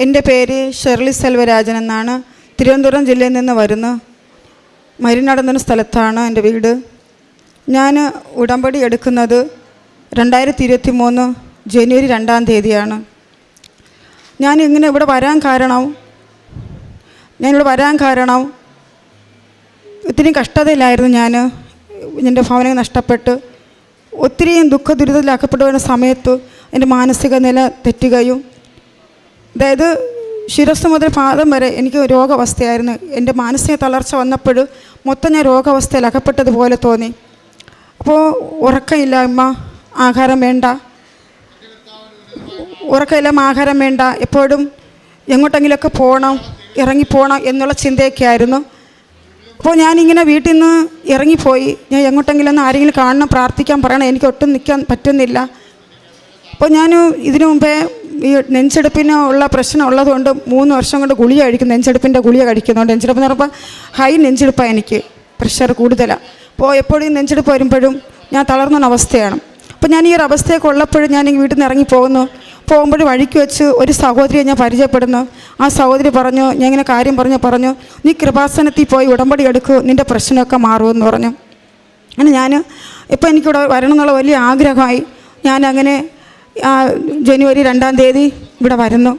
എന്റെ പേര് ഷെർലി സെൽവരാജൻ എന്നാണ്. തിരുവനന്തപുരം ജില്ലയിൽ നിന്ന് വരുന്നു മരിനടന്നൊരു സ്ഥലത്താണ് എന്റെ വീട്. ഞാൻ ഉടമ്പടി എടുക്കുന്നത് രണ്ടായിരത്തി ഇരുപത്തി മൂന്ന് ജനുവരി രണ്ടാം തീയതിയാണ്. ഞാൻ ഇങ്ങനെ ഇവിടെ വരാൻ കാരണം ഞാനിവിടെ വരാൻ കാരണം ഒത്തിരി കഷ്ടതയിലായിരുന്നു ഞാൻ എന്റെ ഭവനം നഷ്ടപ്പെട്ട് ഒത്തിരിയും ദുഃഖ ദുരിതത്തിലാക്കപ്പെട്ടു വരുന്ന സമയത്ത് എന്റെ മാനസിക നില തെറ്റുകയും അതായത് ശിരസ് മുതൽ പാദം വരെ എനിക്ക് രോഗാവസ്ഥയായിരുന്നു. എന്റെ മാനസിക തളർച്ച വന്നപ്പോൾ മൊത്തം ഞാൻ രോഗാവസ്ഥയിൽ അകപ്പെട്ടതുപോലെ തോന്നി. അപ്പോൾ ഉറക്കമില്ലായ്മ ആഹാരം വേണ്ട. ഉറക്കമില്ലായ്മ ആഹാരം വേണ്ട. എപ്പോഴും എങ്ങോട്ടെങ്കിലുമൊക്കെ പോകണം ഇറങ്ങിപ്പോകണം എന്നുള്ള ചിന്തയൊക്കെ ആയിരുന്നു അപ്പോൾ ഞാനിങ്ങനെ വീട്ടിൽ നിന്ന് ഇറങ്ങിപ്പോയി. ഞാൻ എങ്ങോട്ടെങ്കിലും ഒന്ന് ആരെങ്കിലും കാണണം പ്രാർത്ഥിക്കാൻ പറയണം. എനിക്ക് ഒട്ടും നിൽക്കാൻ പറ്റുന്നില്ല. അപ്പോൾ ഞാൻ ഇതിനു മുമ്പേ ഈ നെഞ്ചെടുപ്പിന് ഉള്ള പ്രശ്നം ഉള്ളതുകൊണ്ട് മൂന്ന് വർഷം കൊണ്ട് ഗുളിക കഴിക്കും നെഞ്ചെടുപ്പിന്റെ ഗുളിക കഴിക്കുന്നുണ്ട് നെഞ്ചെടുപ്പ് എന്ന് പറയുമ്പോൾ ഹൈ നെഞ്ചെടുപ്പാണ് എനിക്ക്. പ്രഷർ കൂടുതലാണ് അപ്പോൾ എപ്പോഴും നെഞ്ചെടുപ്പ് വരുമ്പോഴും ഞാൻ തളർന്ന അവസ്ഥയാണ്. അപ്പോൾ ഞാൻ ഈ ഒരു അവസ്ഥയൊക്കെ ഉള്ളപ്പോഴും ഞാൻ ഈ വീട്ടിൽ നിന്ന് ഇറങ്ങി പോകുന്നു. പോകുമ്പോൾ വഴിക്ക് വെച്ച് ഒരു സഹോദരിയെ ഞാൻ പരിചയപ്പെടുന്നു. ആ സഹോദരി പറഞ്ഞു ഞാൻ ഇങ്ങനെ കാര്യം പറഞ്ഞു പറഞ്ഞു നീ കൃപാസനത്തിൽ പോയി ഉടമ്പടി എടുക്കൂ നിന്റെ പ്രശ്നമൊക്കെ മാറുമെന്ന് പറഞ്ഞു. അങ്ങനെ ഞാൻ ഇപ്പോൾ എനിക്കിവിടെ വരണം എന്നുള്ള വലിയ ആഗ്രഹമായി. ഞാൻ അങ്ങനെ ജനുവരി രണ്ടാം തീയതി ഇവിടെ വരുന്നു.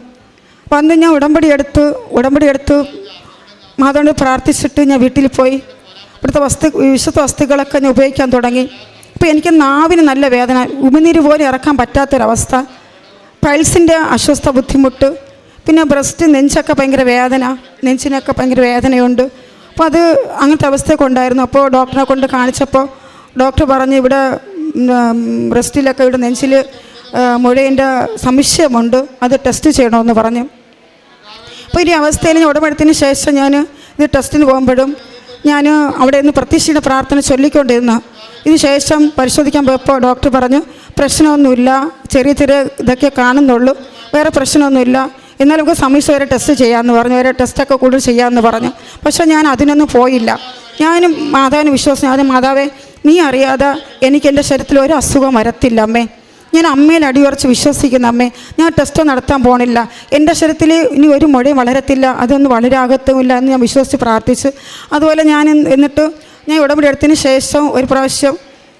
വന്ന് ഞാൻ ഉടമ്പടി എടുത്ത് ഉടമ്പടി എടുത്ത്. മാതാവിനോട് പ്രാർത്ഥിച്ചിട്ട് ഞാൻ വീട്ടിൽ പോയി. ഇവിടുത്തെ വസ്തു വിശുദ്ധ വസ്തുക്കളൊക്കെ ഞാൻ ഉപയോഗിക്കാൻ തുടങ്ങി. അപ്പോൾ എനിക്ക് നാവിന് നല്ല വേദന ഉമിനീര് പോലെ ഇറക്കാൻ പറ്റാത്തൊരവസ്ഥ. പൾസിന്റെ അസ്വസ്ഥ ബുദ്ധിമുട്ട് പിന്നെ ബ്രസ്റ്റ് നെഞ്ചൊക്കെ ഭയങ്കര വേദന നെഞ്ചിനൊക്കെ ഭയങ്കര വേദനയുണ്ട്. അപ്പോൾ അത് അങ്ങനത്തെ അവസ്ഥയൊക്കെ ഉണ്ടായിരുന്നു. അപ്പോൾ ഡോക്ടറെ കൊണ്ട് കാണിച്ചപ്പോൾ ഡോക്ടർ പറഞ്ഞ് ഇവിടെ ബ്രസ്റ്റിലൊക്കെ ഇവിടെ നെഞ്ചിൽ മുഴേന്റെ സംശയമുണ്ട്. അത് ടെസ്റ്റ് ചെയ്യണമെന്ന് പറഞ്ഞു. അപ്പോൾ ഈ അവസ്ഥയിൽ ഞാൻ ഉടമെടുത്തതിന് ശേഷം ഞാൻ ഇത് ടെസ്റ്റിന് പോകുമ്പോഴും ഞാൻ അവിടെ നിന്ന് പ്രത്യക്ഷയുടെ പ്രാർത്ഥന ചൊല്ലിക്കൊണ്ടിരുന്നു. ഇതിന് ശേഷം പരിശോധിക്കാൻ പോയപ്പോൾ ഡോക്ടർ പറഞ്ഞു പ്രശ്നമൊന്നുമില്ല. ചെറിയ ചെറിയ ഇതൊക്കെ കാണുന്നുള്ളൂ. വേറെ പ്രശ്നമൊന്നുമില്ല. എന്നാലും നമുക്ക് സമയത്ത് വരെ ടെസ്റ്റ് ചെയ്യാമെന്ന് പറഞ്ഞു. വേറെ ടെസ്റ്റൊക്കെ കൂടുതൽ ചെയ്യാമെന്ന് പറഞ്ഞു. പക്ഷേ ഞാൻ അതിനൊന്നും പോയില്ല. ഞാനും മാതാവിന് വിശ്വാസം ഞാൻ മാതാവേ നീ അറിയാതെ എനിക്ക് എന്റെ ശരീരത്തിൽ ഒരു അസുഖം വരത്തില്ല അമ്മേ. ഞാൻ അമ്മയിൽ അടിയുറച്ച് വിശ്വസിക്കുന്ന അമ്മേ. ഞാൻ ടെസ്റ്റ് നടത്താൻ പോണില്ല. എന്റെ ശരീരത്തിൽ ഇനി ഒരു മുഴയും വളരത്തില്ല. അതൊന്നും വളരാകത്തുമില്ല എന്ന് ഞാൻ വിശ്വസിച്ച് പ്രാർത്ഥിച്ച്. അതുപോലെ ഞാൻ എന്നിട്ട് ഞാൻ ഉടമ്പടി എടുത്തതിന് ശേഷം ഒരു പ്രാവശ്യം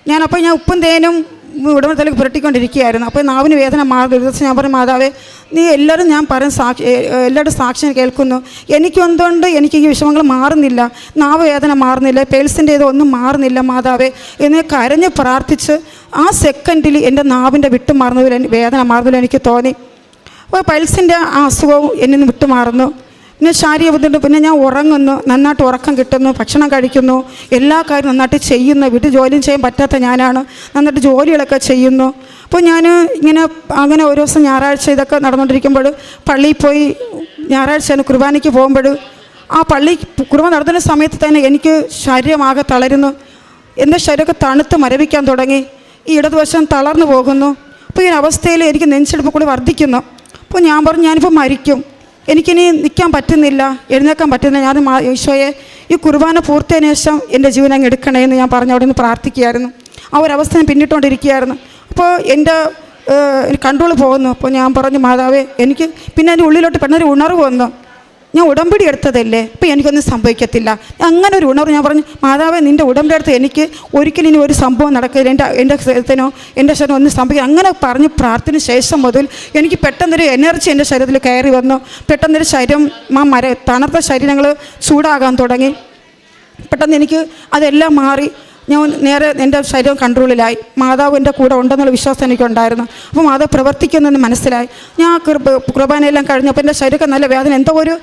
ഞാനപ്പോൾ ഞാൻ ഉപ്പും തേനും ഉടമ്പടിയിലേക്ക് പുരട്ടിക്കൊണ്ടിരിക്കുകയായിരുന്നു. അപ്പോൾ നാവിന് വേദന മാറി ഒരു ദിവസം ഞാൻ പറഞ്ഞു മാതാവേ നീ എല്ലാവരും ഞാൻ പറയും സാക്ഷി എല്ലാവരുടെ സാക്ഷ്യം കേൾക്കുന്നു. എനിക്ക് എന്തുകൊണ്ട് എനിക്ക് ഈ വിഷമങ്ങൾ മാറുന്നില്ല? നാവ് വേദന മാറുന്നില്ല പേഴ്സിന്റെ ഇതൊന്നും മാറുന്നില്ല മാതാവേ. എന്നെ കരഞ്ഞ് പ്രാർത്ഥിച്ച് ആ സെക്കൻഡിൽ എന്റെ നാവിന്റെ വിട്ടു മാറുന്നതിൽ വേദന മാറുന്നതിൽ എനിക്ക് തോന്നി. അപ്പോൾ പൾസിന്റെ ആ അസുഖവും എന്നിൽ നിന്ന് വിട്ടുമാറുന്നു പിന്നെ ശാരീരിക ബുദ്ധിമുട്ട് പിന്നെ ഞാൻ ഉറങ്ങുന്നു നന്നായിട്ട് ഉറക്കം കിട്ടുന്നു ഭക്ഷണം കഴിക്കുന്നു എല്ലാ കാര്യവും നന്നായിട്ട് ചെയ്യുന്നു വീട്ടിൽ ജോലിയും ചെയ്യാൻ പറ്റാത്ത ഞാനാണ് നന്നായിട്ട് ജോലികളൊക്കെ ചെയ്യുന്നു. അപ്പോൾ ഞാൻ ഇങ്ങനെ അങ്ങനെ ഒരു ദിവസം ഞായറാഴ്ച ഇതൊക്കെ നടന്നുകൊണ്ടിരിക്കുമ്പോൾ പള്ളിയിൽ പോയി ഞായറാഴ്ച കുർബാനയ്ക്ക് പോകുമ്പോൾ ആ പള്ളി കുർബാന നടത്തുന്ന സമയത്ത് തന്നെ എനിക്ക് ശരീരമാകെ തളരുന്നു. എന്റെ ശരീരമൊക്കെ തണുത്ത് മരവിക്കാൻ തുടങ്ങി. ഈ ഇടതുവശം തളർന്നു പോകുന്നു. അപ്പോൾ ഈ അവസ്ഥയിൽ എനിക്ക് നെഞ്ചെടുപ്പ് കൂടി വർദ്ധിക്കുന്നു. അപ്പോൾ ഞാൻ പറഞ്ഞു ഞാനിപ്പോൾ മരിക്കും. എനിക്കിനി നിൽക്കാൻ പറ്റുന്നില്ല എഴുന്നേക്കാൻ പറ്റുന്നില്ല. ഞാൻ ഈശോയെ ഈ കുർബാന പൂർത്തിയതിനു ശേഷം എന്റെ ജീവൻ അങ്ങ് എടുക്കണേ എന്ന് ഞാൻ പറഞ്ഞ് അവിടെ നിന്ന് പ്രാർത്ഥിക്കുകയായിരുന്നു. ആ ഒരവസ്ഥ ഞാൻ പിന്നിട്ടുകൊണ്ടിരിക്കുകയായിരുന്നു അപ്പോൾ എന്റെ കൺട്രോൾ പോകുന്നു. അപ്പോൾ ഞാൻ പറഞ്ഞു മാതാവേ എനിക്ക് പിന്നെ എന്റെ ഉള്ളിലോട്ട് പെട്ടെന്നൊരു ഉണർവ് വന്നു. ഞാൻ ഉടമ്പടി എടുത്തതല്ലേ? ഇപ്പം എനിക്കൊന്നും സംഭവിക്കത്തില്ല. അങ്ങനെ ഒരു ഉണർവ് ഞാൻ പറഞ്ഞു മാതാവേ നിന്റെ ഉടമ്പടി എടുത്ത് എനിക്ക് ഒരിക്കലും ഇനി ഒരു സംഭവം നടക്കില്ല. എന്റെ എന്റെ ശരീരത്തിനോ എന്റെ ശരീരം ഒന്നും സംഭവിക്കും അങ്ങനെ പറഞ്ഞ് പ്രാർത്ഥന ശേഷം മുതൽ എനിക്ക് പെട്ടെന്നൊരു എനർജി എന്റെ ശരീരത്തിൽ കയറി വന്നു. പെട്ടെന്നൊരു ശരീരം ആ മര തണുത്ത ശരീരങ്ങൾ ചൂടാകാൻ തുടങ്ങി. പെട്ടെന്ന് എനിക്ക് അതെല്ലാം മാറി. ഞാൻ നേരെ എന്റെ ശരീരം കൺട്രോളിലായി മാതാവ് എന്റെ കൂടെ ഉണ്ടെന്നുള്ള വിശ്വാസം എനിക്കുണ്ടായിരുന്നു. അപ്പോൾ മാതാവ് പ്രവർത്തിക്കുന്നെന്ന് മനസ്സിലായി. ഞാൻ കൃപ കുർബാനയെല്ലാം കഴിഞ്ഞപ്പോൾ എന്റെ ശരീരമൊക്കെ നല്ല വേദന എന്തോ ഒരു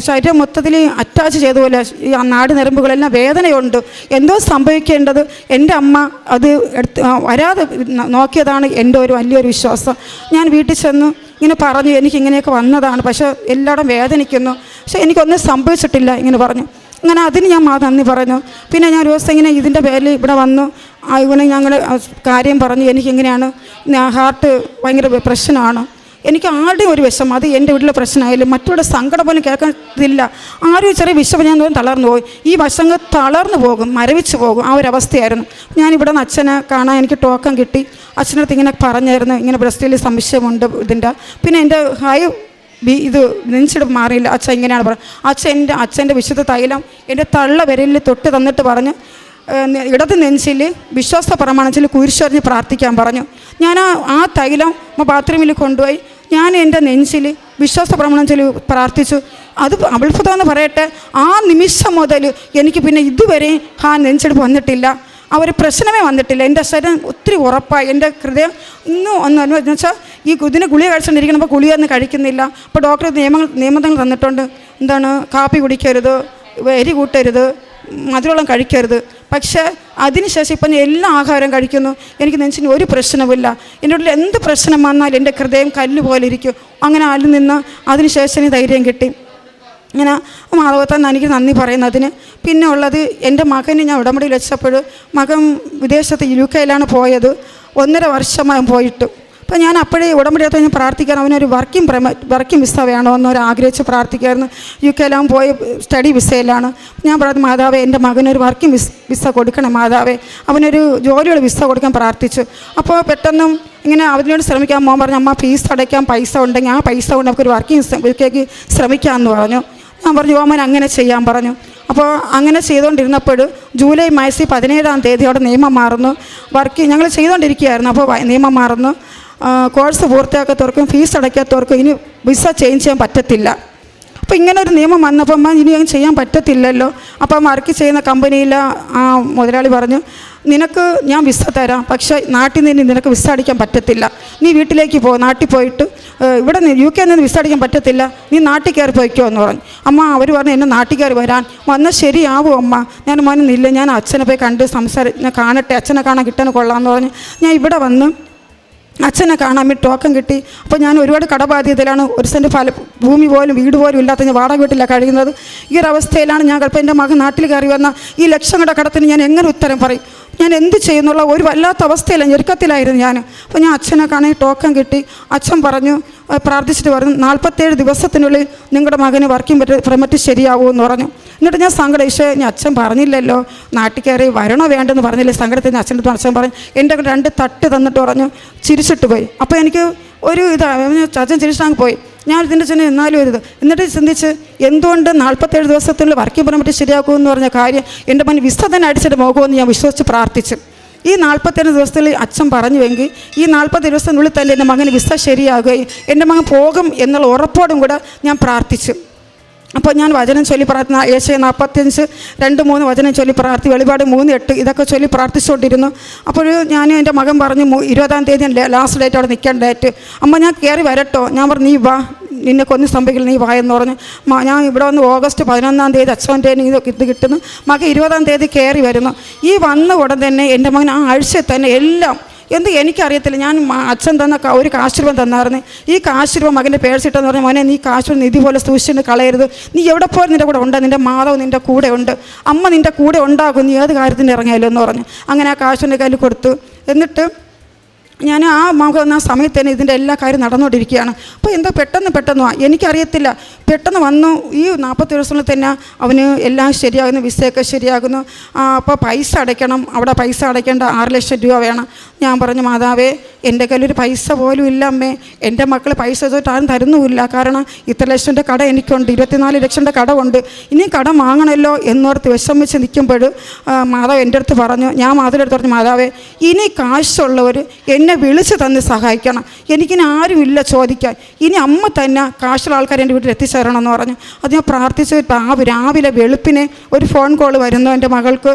ശരീരം മൊത്തത്തിൽ അറ്റാച്ച് ചെയ്ത പോലെ ഈ നാട് നരമ്പുകളെല്ലാം വേദനയുണ്ട്. എന്തോ സംഭവിക്കേണ്ടത്? എന്റെ അമ്മ അത് എടുത്ത് വരാതെ നോക്കിയതാണ് എന്റെ ഒരു വലിയൊരു വിശ്വാസം. ഞാൻ വീട്ടിൽ ചെന്ന് ഇങ്ങനെ പറഞ്ഞു എനിക്ക് ഇങ്ങനെയൊക്കെ വന്നതാണ്. പക്ഷേ എല്ലായിടം വേദനിക്കുന്നു. പക്ഷേ എനിക്കൊന്നും സംഭവിച്ചിട്ടില്ല ഇങ്ങനെ പറഞ്ഞു. അങ്ങനെ അതിന് ഞാൻ മാ നന്ദി പറഞ്ഞു പിന്നെ ഞാൻ ഒരു ദിവസം ഇങ്ങനെ ഇതിന്റെ പേരിൽ ഇവിടെ വന്നു. ഇവനെ ഞങ്ങൾ കാര്യം പറഞ്ഞു. എനിക്കിങ്ങനെയാണ് ഹാർട്ട് ഭയങ്കര പ്രശ്നമാണ്. എനിക്ക് ആരുടെയും ഒരു വിഷമം? അത് എന്റെ വീട്ടിലെ പ്രശ്നമായാലും മറ്റുള്ള സങ്കടം പോലും കേൾക്കത്തില്ല ആരും ചെറിയ വിഷമം ഞാൻ തോന്നും തളർന്നു പോയി. ഈ വശങ്ങൾ തളർന്നു പോകും മരവിച്ച് പോകും ആ ഒരു അവസ്ഥയായിരുന്നു. ഞാൻ ഇവിടെ നിന്ന് അച്ഛനെ കാണാൻ എനിക്ക് ടോക്കൺ കിട്ടി. അച്ഛനടുത്ത് ഇങ്ങനെ പറഞ്ഞായിരുന്നു. ഇങ്ങനെ ബ്രസ്റ്റിൽ സംശയമുണ്ട് ഇതിന്റെ. പിന്നെ എന്റെ ഹൈ ഇത് നെഞ്ചിട് മാറിയില്ല. അച്ഛൻ ഇങ്ങനെയാണ് പറഞ്ഞത് അച്ഛൻ എന്റെ അച്ഛന്റെ വിശുദ്ധ തൈലം എന്റെ തള്ള വിരലിൽ തൊട്ട് തന്നിട്ട് പറഞ്ഞ് ഇടത് നെഞ്ചിൽ വിശ്വാസ പ്രമാണത്തിൽ കുരിശറിഞ്ഞ് പ്രാർത്ഥിക്കാൻ പറഞ്ഞു. ഞാൻ ആ ആ തൈലം ബാത്റൂമിൽ കൊണ്ടുപോയി. ഞാൻ എന്റെ നെഞ്ചിൽ വിശ്വാസ പ്രമാണത്തിൽ പ്രാർത്ഥിച്ചു. അത് അത്ഭുതം എന്ന് പറയട്ടെ ആ നിമിഷം മുതൽ എനിക്ക് പിന്നെ ഇതുവരെ ആ നെഞ്ചെടുപ്പ് വന്നിട്ടില്ല. ആ ഒരു പ്രശ്നമേ വന്നിട്ടില്ല. എന്റെ ശരീരം ഒത്തിരി ഉറപ്പായി. എന്റെ ഹൃദയം ഇന്നും ഒന്നു എന്ന് വെച്ചാൽ ഈ ഇതിന് ഗുളിക കഴിച്ചുകൊണ്ടിരിക്കണപ്പോൾ ഗുളികയൊന്നും കഴിക്കുന്നില്ല. അപ്പോൾ ഡോക്ടർ നിയമങ്ങൾ നിയമങ്ങൾ തന്നിട്ടുണ്ട്. എന്താണ്? കാപ്പി കുടിക്കരുത് എരി കൂട്ടരുത് മധുരവെള്ളം കഴിക്കരുത്. പക്ഷേ അതിനുശേഷം ഇപ്പം ഞാൻ എല്ലാ ആഹാരം കഴിക്കുന്നു. എനിക്ക് നെഞ്ചിന് ഒരു പ്രശ്നവുമില്ല. എന്റെ ഉള്ളിൽ എന്ത് പ്രശ്നം വന്നാലും എന്റെ ഹൃദയം കല്ല് പോലെ ഇരിക്കും. അങ്ങനെ അതിൽ നിന്ന് അതിനുശേഷം ധൈര്യം കിട്ടി. ഇങ്ങനെ മാധവത്താൻ എനിക്ക് നന്ദി പറയുന്നതിന്. പിന്നെ ഉള്ളത് എന്റെ മകന് ഞാൻ ഉടമ്പടിയിൽ വെച്ചപ്പോൾ മകൻ വിദേശത്ത് യു കെയിലാണ് പോയത്. ഒന്നര വർഷമായി പോയിട്ട്. അപ്പോൾ ഞാൻ അപ്പോഴേ ഉടമ്പടിയത്ത് ഞാൻ പ്രാർത്ഥിക്കാൻ അവനൊരു വർക്കിംഗ് വർക്കിംഗ് വിസ വേണോ എന്നൊരു ആഗ്രഹിച്ച് പ്രാർത്ഥിക്കായിരുന്നു. യു കെയിലാവും പോയ സ്റ്റഡി വിസയിലാണ് ഞാൻ പറഞ്ഞു മാതാവേ എന്റെ മകനൊരു വർക്കിംഗ് വിസ് വിസ കൊടുക്കണേ മാതാവേ. അവനൊരു ജോലിയുള്ള വിസ കൊടുക്കാൻ പ്രാർത്ഥിച്ചു. അപ്പോൾ പെട്ടെന്നും ഇങ്ങനെ അവനോട് ശ്രമിക്കാൻ മോൻ പറഞ്ഞു അമ്മ ഫീസ് അടയ്ക്കാൻ പൈസ ഉണ്ടെങ്കിൽ ആ പൈസ കൊണ്ട് നമുക്കൊരു വർക്കിംഗ് വിസയ്ക്ക് ശ്രമിക്കാമെന്ന് പറഞ്ഞു. ഞാൻ പറഞ്ഞു ഓമൻ അങ്ങനെ ചെയ്യാൻ പറഞ്ഞു. അപ്പോൾ അങ്ങനെ ചെയ്തുകൊണ്ടിരുന്നപ്പോൾ ജൂലൈ മാസത്തിൽ പതിനേഴാം തീയതി അവിടെ നിയമം മാറുന്നു. വർക്ക് ഞങ്ങൾ ചെയ്തുകൊണ്ടിരിക്കുകയായിരുന്നു അപ്പോൾ നിയമം മാറുന്നു. കോഴ്സ് പൂർത്തിയാക്കാത്തവർക്കും ഫീസ് അടയ്ക്കാത്തവർക്കും ഇനി വിസ ചേഞ്ച് ചെയ്യാൻ പറ്റത്തില്ല. അപ്പോൾ ഇങ്ങനെ ഒരു നിയമം വന്നപ്പോൾ ഇനി അങ്ങനെ ചെയ്യാൻ പറ്റത്തില്ലല്ലോ. അപ്പം വർക്ക് ചെയ്യുന്ന കമ്പനിയിൽ ആ മുതലാളി പറഞ്ഞു നിനക്ക് ഞാൻ വിസ തരാം പക്ഷേ നാട്ടിൽ നിന്ന് നിനക്ക് വിസ അടിക്കാൻ പറ്റത്തില്ല. നീ വീട്ടിലേക്ക് പോ നാട്ടിൽ പോയിട്ട് ഇവിടെ യു കെ നിന്ന് വിസ അടിക്കാൻ പറ്റത്തില്ല. നീ നാട്ടിൽ കയറി പോയിക്കോ എന്ന് പറഞ്ഞു. അമ്മ അവർ പറഞ്ഞു എന്നെ നാട്ടിൽ കയറി വരാൻ. വന്നാൽ ശരിയാവും അമ്മ. ഞാൻ മോനൊന്നില്ല ഞാൻ അച്ഛനെ പോയി കണ്ട് സംസാര ഞാൻ കാണട്ടെ അച്ഛനെ കാണാൻ കിട്ടാൻ കൊള്ളാമെന്ന് പറഞ്ഞു. ഞാൻ ഇവിടെ വന്ന് അച്ഛനെ കാണാൻ വേണ്ടി ടോക്കൺ കിട്ടി. അപ്പോൾ ഞാൻ ഒരുപാട് കടബാധ്യതയിലാണ് ഒരു സെന്റ് ഫല ഭൂമി പോലും വീട് പോലും ഇല്ലാത്ത ഞാൻ വാടക വീട്ടിലാണ് കഴിയുന്നത്. ഈ ഒരു അവസ്ഥയിലാണ് ഞാൻ ചിലപ്പോൾ എന്റെ മകൻ നാട്ടിൽ കയറി വന്ന ഈ ലക്ഷങ്ങളുടെ കടത്തിന് ഞാൻ എങ്ങനെ ഉത്തരം പറയും? ഞാൻ എന്ത് ചെയ്യുന്നുള്ള ഒരു വല്ലാത്ത അവസ്ഥയില്ല ഞെരുക്കത്തിലായിരുന്നു ഞാൻ. അപ്പോൾ ഞാൻ അച്ഛനെ കാണാൻ ടോക്കൺ കിട്ടി. അച്ഛൻ പറഞ്ഞു പ്രാർത്ഥിച്ചിട്ട് പറഞ്ഞു നാൽപ്പത്തേഴ് ദിവസത്തിനുള്ളിൽ നിങ്ങളുടെ മകന് വർക്കിംഗ് പെർമിറ്റ് ശരിയാവുമെന്ന് പറഞ്ഞു. എന്നിട്ട് ഞാൻ സങ്കടം ഈശോ ഞാൻ അച്ഛൻ പറഞ്ഞില്ലല്ലോ നാട്ടിൽ കയറി വരണോ വേണ്ടെന്ന് പറഞ്ഞില്ലേ സങ്കടത്തിൽ നിന്ന് അച്ഛന്റെ അടുത്ത് അച്ഛൻ പറഞ്ഞു എന്റെ രണ്ട് തട്ട് തന്നിട്ട് പറഞ്ഞു ചിരിച്ചിട്ട് പോയി. അപ്പോൾ എനിക്ക് ഒരു ഇതാണ് അച്ഛൻ ചിരിച്ചാങ്ങ് പോയി. ഞാൻ ഇതിന്റെ ചെന്ന് എന്നാലും ഒരു ഇത് എന്നിട്ട് ചിന്തിച്ച് എന്തുകൊണ്ട് നാൽപ്പത്തേഴ് ദിവസത്തിനുള്ളിൽ വർക്കിംഗ് പെർമിറ്റ് ശരിയാക്കുമെന്ന് പറഞ്ഞ കാര്യം എന്റെ മൻ വിസ തന്നെ അടിച്ചിട്ട് പോകുമെന്ന് ഞാൻ വിശ്വസിച്ച് പ്രാർത്ഥിച്ചു. ഈ നാൽപ്പത്തേഴ് ദിവസത്തിൽ അച്ഛൻ പറഞ്ഞുവെങ്കിൽ ഈ നാൽപ്പത് ദിവസത്തിനുള്ളിൽ തന്നെ എന്റെ മകന് വിസ ശരിയാകുകയും എന്റെ മകൻ പോകും എന്നുള്ള ഉറപ്പോടും കൂടെ ഞാൻ പ്രാർത്ഥിച്ചു. അപ്പോൾ ഞാൻ വചനം ചൊല്ലി പ്രാർത്ഥന ഏഷ്യ നാൽപ്പത്തഞ്ച് രണ്ട് മൂന്ന് വചനം ചൊല്ലി പ്രാർത്ഥി വെളിപാട് മൂന്ന് എട്ട് ഇതൊക്കെ ചൊല്ലി പ്രാർത്ഥിച്ചുകൊണ്ടിരുന്നു. അപ്പോൾ ഞാൻ എന്റെ മകൻ പറഞ്ഞു "മു- ഇരുപതാം തീയതി ലാസ്റ്റ് ഡേറ്റ് അവിടെ നിൽക്കേണ്ട ഡേറ്റ് അമ്മ ഞാൻ കയറി വരട്ടോ. ഞാൻ പറഞ്ഞു നീ വാ. നിന്നെ കൊന്നു സംഭവിക്കില്ല നീ വാ എന്ന് പറഞ്ഞു. ഞാൻ ഇവിടെ വന്ന് ഓഗസ്റ്റ് പതിനൊന്നാം തീയതി അച്ഛന്റെ ഇതൊക്കെ ഇത് കിട്ടുന്നു. മകൻ ഇരുപതാം തീയതി കയറി വരുന്നു. ഈ വന്ന ഉടൻ തന്നെ എന്റെ മകൻ ആ ആഴ്ചയിൽ തന്നെ എല്ലാം എന്ത് എനിക്കറിയത്തില്ല. ഞാൻ അച്ഛൻ തന്ന ഒരു കാശുരൂപം രൂപ തന്നായിരുന്നു. ഈ കാശുരൂപം രൂപ മകന്റെ പേഴ്സിട്ടെന്ന് പറഞ്ഞ മോനെ നീ കാശുരൂപം നിധി പോലെ സൂക്ഷിച്ചിട്ട് കളയരുത്. നീ എവിടെ പോലും നിന്റെ കൂടെ ഉണ്ട്. നിന്റെ മാതാവ് നിന്റെ കൂടെ ഉണ്ട്. അമ്മ നിന്റെ കൂടെ ഉണ്ടാകും. നീ ഏത് കാര്യത്തിന് ഇറങ്ങിയാലോ എന്ന് പറഞ്ഞു അങ്ങനെ ആ കാശുവിന്റെ കയ്യിൽ കൊടുത്തു. എന്നിട്ട് ഞാൻ ആ മകൻ ആ സമയത്ത് തന്നെ ഇതിന്റെ എല്ലാ കാര്യം നടന്നുകൊണ്ടിരിക്കുകയാണ്. അപ്പോൾ എന്തോ പെട്ടെന്ന് പെട്ടെന്ന് വാ. എനിക്കറിയത്തില്ല. പെട്ടെന്ന് വന്നു. ഈ നാൽപ്പത്തി ദിവസങ്ങളിൽ തന്നെ അവന് എല്ലാം ശരിയാകുന്നു. വിസയൊക്കെ ശരിയാകുന്നു. അപ്പോൾ പൈസ അടയ്ക്കണം. അവിടെ പൈസ അടയ്ക്കേണ്ട ആറ് ലക്ഷം രൂപ വേണം. ഞാൻ പറഞ്ഞു മാതാവേ എന്റെ കയ്യിലൊരു പൈസ പോലും ഇല്ല അമ്മേ. എന്റെ മക്കൾ പൈസ ആരും തരുന്നുമില്ല. കാരണം ഇത്ര ലക്ഷന്റെ കട എനിക്കുണ്ട്. ഇരുപത്തിനാല് ലക്ഷന്റെ കടമുണ്ട് ഇനി കടം വാങ്ങണമല്ലോ എന്നോർത്ത് വിഷമിച്ച് നിൽക്കുമ്പോൾ മാതാവ് എന്റെ അടുത്ത് പറഞ്ഞു ഞാൻ മാതാവിന്റെ അടുത്ത് പറഞ്ഞു മാതാവേ ഇനി കാശുള്ളവർ എന്നെ വിളിച്ച് തന്ന് സഹായിക്കണം. എനിക്കിനി ആരുമില്ല ചോദിക്കാൻ. ഇനി അമ്മ തന്നെ കാശുള്ള ആൾക്കാർ എന്റെ വീട്ടിൽ എത്തിച്ചേരണം എന്ന് പറഞ്ഞു. അത് ഞാൻ പ്രാർത്ഥിച്ച്. രാവിലെ വെളുപ്പിനെ ഒരു ഫോൺ കോൾ വരുന്നു എന്റെ മകൾക്ക്.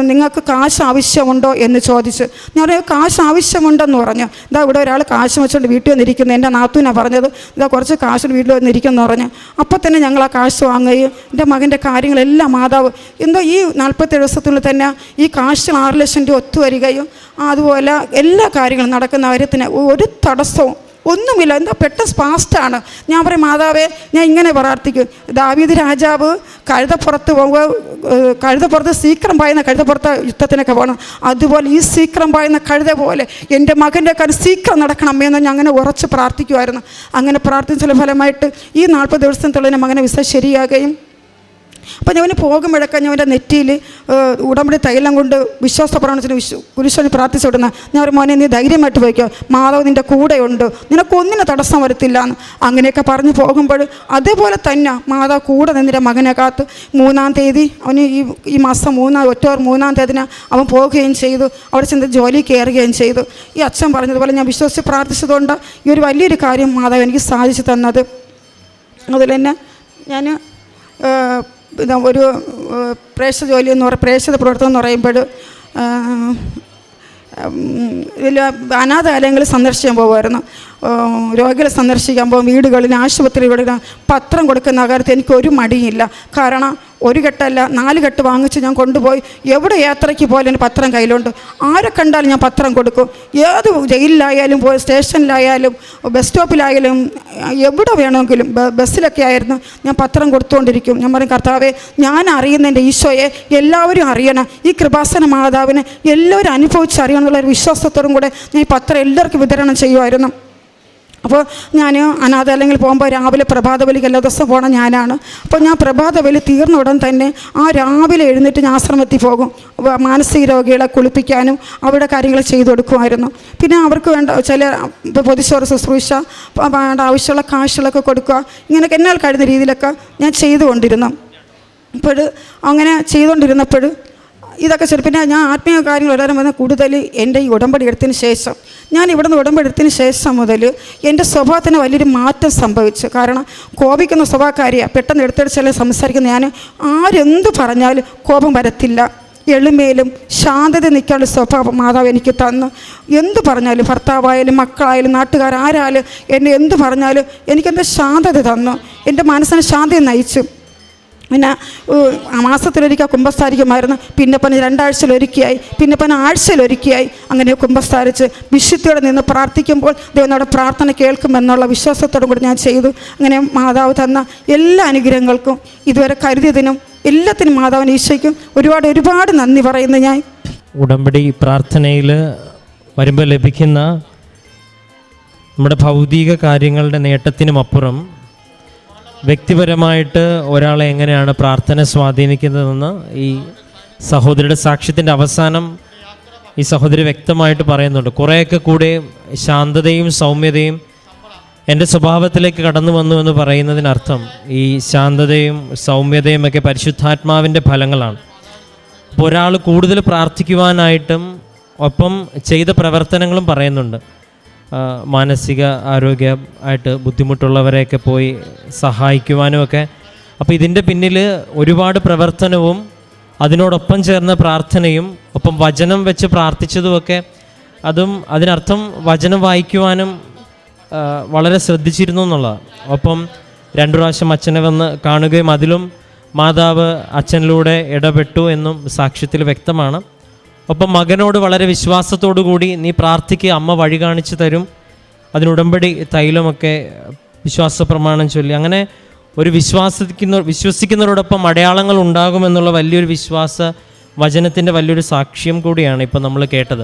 നിങ്ങൾക്ക് കാശ് ആവശ്യമുണ്ടോ? എന്ന് ചോദിച്ചു. ഞാൻ കാശ് ആവശ്യമുണ്ടെന്ന് പറഞ്ഞു. ഇതാ ഇവിടെ ഒരാൾ കാശ് വെച്ചുകൊണ്ട് വീട്ടിൽ വന്നിരിക്കുന്നു. എന്റെ നാത്തൂനാണ് പറഞ്ഞത്. ഇതാ കുറച്ച് കാശ് വീട്ടിൽ വന്നിരിക്കുമെന്ന് പറഞ്ഞു. അപ്പോൾ തന്നെ ഞങ്ങൾ ആ കാശ് വാങ്ങുകയും എന്റെ മകന്റെ കാര്യങ്ങളെല്ലാം മാതാവ് എന്തോ ഈ നാൽപ്പത്തേഴ് ദിവസത്തിനുള്ളിൽ തന്നെ ഈ കാശ് ആറ് ലക്ഷം രൂപ ഒത്തുവരികയും അതുപോലെ എല്ലാ കാര്യങ്ങളും നടക്കുന്ന കാര്യത്തിന് ഒരു തടസ്സവും ഒന്നുമില്ല. എന്താ പെട്ടെന്ന് ഫാസ്റ്റാണ് ഞാൻ പറയും മാതാവേ ഞാൻ ഇങ്ങനെ പ്രാർത്ഥിക്കും. ദാവീദ് രാജാവ് കഴുതപ്പുറത്ത് കഴുതപ്പുറത്ത് സീക്രം പായുന്ന കഴുതപ്പുറത്ത് യുദ്ധത്തിനൊക്കെ പോകണം. അതുപോലെ ഈ സീക്രം പായുന്ന കഴുത പോലെ എന്റെ മകന്റെ കാര്യം സീക്രം നടക്കണം എന്ന് ഞാൻ അങ്ങനെ ഉറച്ച് പ്രാർത്ഥിക്കുമായിരുന്നു അങ്ങനെ പ്രാർത്ഥിച്ചതിന്റെ ഫലമായിട്ട് ഈ നാൽപ്പത് ദിവസത്തിനുള്ളിൽ മകനെ വിസ ശരിയാകുകയും അപ്പോൾ ഞാൻ പോകുമ്പോഴൊക്കെ ഞാൻ അവന്റെ നെറ്റിയിൽ ഉടമ്പടി തൈലം കൊണ്ട് വിശ്വാസ പ്രവണത്തിന് വിശ്വ കുരിശോന് പ്രാർത്ഥിച്ചു വിടുന്ന ഞാൻ ഒരു മോനെ നീ ധൈര്യമായിട്ട് പോയിക്കോ. മാധവ് നിന്റെ കൂടെയുണ്ട്. നിനക്കൊന്നിനെ തടസ്സം വരത്തില്ല എന്ന് അങ്ങനെയൊക്കെ പറഞ്ഞു പോകുമ്പോൾ അതേപോലെ തന്നെ മാതാവ് കൂടെ നിന്നിന്റെ മകനെ കാത്ത് മൂന്നാം തീയതി അവന് ഈ ഈ മാസം മൂന്നാം ഒറ്റവർ മൂന്നാം തീയതിന് അവൻ പോവുകയും ചെയ്തു. അവിടെ ചെന്ന് ജോലി കയറുകയും ചെയ്തു. ഈ അച്ഛൻ പറഞ്ഞതുപോലെ ഞാൻ വിശ്വസിച്ച് പ്രാർത്ഥിച്ചതുകൊണ്ട് ഈ ഒരു വലിയൊരു കാര്യം മാതാവ് എനിക്ക് സാധിച്ചു തന്നത്. അതുപോലെ തന്നെ ഞാൻ ഒരു പ്രേക്ഷ ജോലി എന്ന് പറയുക പ്രേക്ഷക പ്രവർത്തനം എന്ന് പറയുമ്പോൾ ഇതിൽ അനാഥാലയങ്ങൾ സന്ദർശിക്കാൻ പോകുമായിരുന്നു. രോഗികളെ സന്ദർശിക്കാൻ പോകും വീടുകളിൽ ആശുപത്രികളിൽ പത്രം കൊടുക്കുന്ന കാര്യത്തിൽ എനിക്ക് ഒരു മടിയില്ല. കാരണം ഒരു കെട്ടല്ല നാല് കെട്ട് വാങ്ങിച്ച് ഞാൻ കൊണ്ടുപോയി. എവിടെ യാത്രയ്ക്ക് പോയാലും പത്രം കയ്യിലുണ്ട്. ആരെ കണ്ടാലും ഞാൻ പത്രം കൊടുക്കും. ഏത് ജയിലിലായാലും പോയി സ്റ്റേഷനിലായാലും ബസ് സ്റ്റോപ്പിലായാലും എവിടെ വേണമെങ്കിലും ബസ്സിലൊക്കെ ആയിരുന്നു ഞാൻ പത്രം കൊടുത്തുകൊണ്ടിരിക്കും. ഞാൻ പറയും കർത്താവെ ഞാൻ അറിയുന്ന എന്റെ ഈശോയെ എല്ലാവരും അറിയണം. ഈ കൃപാസന മാതാവിനെ എല്ലാവരും അനുഭവിച്ചറിയണം എന്നുള്ള ഒരു വിശ്വാസത്തോടും കൂടെ ഞാൻ ഈ പത്രം എല്ലാവർക്കും വിതരണം ചെയ്യുമായിരുന്നു. അപ്പോൾ ഞാൻ അനാഥാലയങ്ങൾ പോകുമ്പോൾ രാവിലെ പ്രഭാതബലിക്ക് എല്ലാ ദിവസവും പോകണം ഞാനാണ്. അപ്പോൾ ഞാൻ പ്രഭാതബലി തീർന്ന ഉടൻ തന്നെ ആ രാവിലെ എഴുന്നേറ്റ് ഞാൻ ആശ്രമത്തിൽ പോകും. മാനസിക രോഗികളെ കുളിപ്പിക്കാനും അവിടെ കാര്യങ്ങൾ ചെയ്തു കൊടുക്കുമായിരുന്നു. പിന്നെ അവർക്ക് വേണ്ട ചില ഇപ്പോൾ പൊതുശോറ ശുശ്രൂഷ വേണ്ട ആവശ്യമുള്ള കാശുകളൊക്കെ കൊടുക്കുക. ഇങ്ങനെയൊക്കെ എന്നാൽ കഴിയുന്ന രീതിയിലൊക്കെ ഞാൻ ചെയ്തുകൊണ്ടിരുന്നു. ഇപ്പോൾ അങ്ങനെ ചെയ്തുകൊണ്ടിരുന്നപ്പോൾ ഇതൊക്കെ ശരി. പിന്നെ ഞാൻ ആത്മീയ കാര്യങ്ങൾ വളരെ വന്ന കൂടുതൽ എന്റെ ഈ ഉടമ്പടി എടുത്തതിന് ശേഷം ഞാൻ ഇവിടുന്ന് ഉടമ്പടി എടുത്തതിന് ശേഷം മുതൽ എന്റെ സ്വഭാവത്തിന് വലിയൊരു മാറ്റം സംഭവിച്ചു. കാരണം കോപിക്കുന്ന സ്വഭാവക്കാരിയാണ് പെട്ടെന്ന് എടുത്തെടുച്ചാലും സംസാരിക്കുന്ന ഞാൻ ആരെന്ത് പറഞ്ഞാലും കോപം വരത്തില്ല. എളിമയിലും ശാന്തത നിൽക്കാനുള്ള സ്വഭാവം മാതാവ് എനിക്ക് തന്നു. എന്ത് പറഞ്ഞാലും ഭർത്താവായാലും മക്കളായാലും നാട്ടുകാരായാലും എന്നെ എന്ത് പറഞ്ഞാലും എനിക്കെന്താ ശാന്തത തന്നു. എന്റെ മനസ്സിനെ ശാന്തി നയിച്ചു. പിന്നെ മാസത്തിലൊരിക്കൽ കുംഭസ്ഥാരിക്കുമായിരുന്നു പിന്നെ പന രണ്ടാഴ്ചയിലൊരുക്കിയായി. പിന്നെ പന ആഴ്ചയിലൊരുക്കിയായി. അങ്ങനെ കുംഭസ്ഥാരിച്ച് വിശുദ്ധിയോടെ നിന്ന് പ്രാർത്ഥിക്കുമ്പോൾ ദൈവം നമ്മുടെ പ്രാർത്ഥന കേൾക്കുമെന്നുള്ള വിശ്വാസത്തോടും കൂടി ഞാൻ ചെയ്തു. അങ്ങനെ മാതാവ് തന്ന എല്ലാ അനുഗ്രഹങ്ങൾക്കും ഇതുവരെ കരുതിയതിനും എല്ലാത്തിനും മാതാവിന് ഈശോയ്ക്കും ഒരുപാട് ഒരുപാട് നന്ദി പറയുന്നു ഞാൻ. ഉടമ്പടി പ്രാർത്ഥനയിൽ വരുമ്പോൾ ലഭിക്കുന്ന നമ്മുടെ ഭൗതിക കാര്യങ്ങളുടെ നേട്ടത്തിനുമപ്പുറം വ്യക്തിപരമായിട്ട് ഒരാളെ എങ്ങനെയാണ് പ്രാർത്ഥന സ്വാധീനിക്കുന്നതെന്ന് ഈ സഹോദരിയുടെ സാക്ഷ്യത്തിന്റെ അവസാനം ഈ സഹോദരി വ്യക്തമായിട്ട് പറയുന്നുണ്ട്. കുറേയൊക്കെ കൂടെ ശാന്തതയും സൗമ്യതയും എന്റെ സ്വഭാവത്തിലേക്ക് കടന്നു വന്നു എന്ന് പറയുന്നതിനർത്ഥം ഈ ശാന്തതയും സൗമ്യതയും ഒക്കെ പരിശുദ്ധാത്മാവിന്റെ ഫലങ്ങളാണ്. അപ്പോൾ ഒരാൾ കൂടുതൽ പ്രാർത്ഥിക്കുവാനായിട്ടും ഒപ്പം ചെയ്ത പ്രവർത്തനങ്ങളും പറയുന്നുണ്ട്. മാനസിക ആരോഗ്യ ആയിട്ട് ബുദ്ധിമുട്ടുള്ളവരെയൊക്കെ പോയി സഹായിക്കുവാനുമൊക്കെ. അപ്പോൾ ഇതിന്റെ പിന്നിൽ ഒരുപാട് പ്രവർത്തനവും അതിനോടൊപ്പം ചേർന്ന പ്രാർത്ഥനയും ഒപ്പം വചനം വെച്ച് പ്രാർത്ഥിച്ചതുമൊക്കെ അതും അതിനർത്ഥം വചനം വായിക്കുവാനും വളരെ ശ്രദ്ധിച്ചിരുന്നു എന്നുള്ളതാണ്. ഒപ്പം രണ്ടു പ്രാവശ്യം അച്ഛനെ വന്ന് കാണുകയും അതിലും മാതാവ് അച്ഛനിലൂടെ ഇടപെട്ടു എന്നും സാക്ഷ്യത്തിൽ വ്യക്തമാണ്. ഒപ്പം മകനോട് വളരെ വിശ്വാസത്തോടു കൂടി നീ പ്രാർത്ഥിക്കുക അമ്മ വഴി കാണിച്ചു തരും. അതിനുടമ്പടി തൈലമൊക്കെ വിശ്വാസ പ്രമാണം ചൊല്ലി. അങ്ങനെ ഒരു വിശ്വാസിക്കുന്ന വിശ്വസിക്കുന്നവരോടൊപ്പം അടയാളങ്ങൾ ഉണ്ടാകുമെന്നുള്ള വലിയൊരു വിശ്വാസ വചനത്തിന്റെ വലിയൊരു സാക്ഷ്യം കൂടിയാണ് ഇപ്പം നമ്മൾ കേട്ടത്.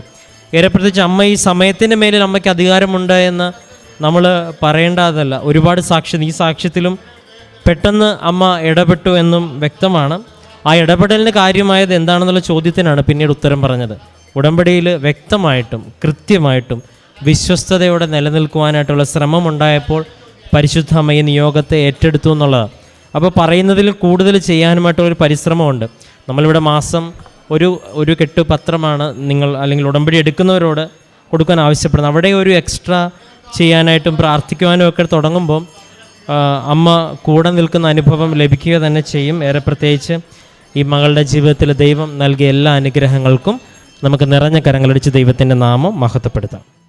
ഏറെ പ്രത്യേകിച്ച് അമ്മ ഈ സമയത്തിന്റെ മേലിൽ അമ്മയ്ക്ക് അധികാരമുണ്ട് എന്ന് നമ്മൾ പറയേണ്ടതല്ല. ഒരുപാട് സാക്ഷ്യം ഈ സാക്ഷ്യത്തിലും പെട്ടെന്ന് അമ്മ ഇടപെട്ടു എന്നും വ്യക്തമാണ്. ആ ഇടപെടലിന് കാര്യമായത് എന്താണെന്നുള്ള ചോദ്യത്തിനാണ് പിന്നീട് ഉത്തരം പറഞ്ഞത്. ഉടമ്പടിയിൽ വ്യക്തമായിട്ടും കൃത്യമായിട്ടും വിശ്വസ്തയോടെ നിലനിൽക്കുവാനായിട്ടുള്ള ശ്രമം ഉണ്ടായപ്പോൾ പരിശുദ്ധ അമ്മ ഈ നിയോഗത്തെ ഏറ്റെടുത്തു എന്നുള്ളതാണ്. അപ്പോൾ പറയുന്നതിൽ കൂടുതൽ ചെയ്യാനുമായിട്ടുള്ള ഒരു പരിശ്രമമുണ്ട്. നമ്മളിവിടെ മാസം ഒരു ഒരു കെട്ട് പത്രമാണ് നിങ്ങൾ അല്ലെങ്കിൽ ഉടമ്പടി എടുക്കുന്നവരോട് കൊടുക്കാൻ ആവശ്യപ്പെടുന്നത്. അവിടെ ഒരു എക്സ്ട്രാ ചെയ്യാനായിട്ടും പ്രാർത്ഥിക്കുവാനും ഒക്കെ തുടങ്ങുമ്പോൾ അമ്മ കൂടെ നിൽക്കുന്ന അനുഭവം ലഭിക്കുക തന്നെ ചെയ്യും. ഏറെ പ്രത്യേകിച്ച് ഈ മകളുടെ ജീവിതത്തിൽ ദൈവം നൽകിയ എല്ലാ അനുഗ്രഹങ്ങൾക്കും നമുക്ക് നിറഞ്ഞ കരങ്ങളടിച്ച് ദൈവത്തിന്റെ നാമം മഹത്വപ്പെടുത്താം.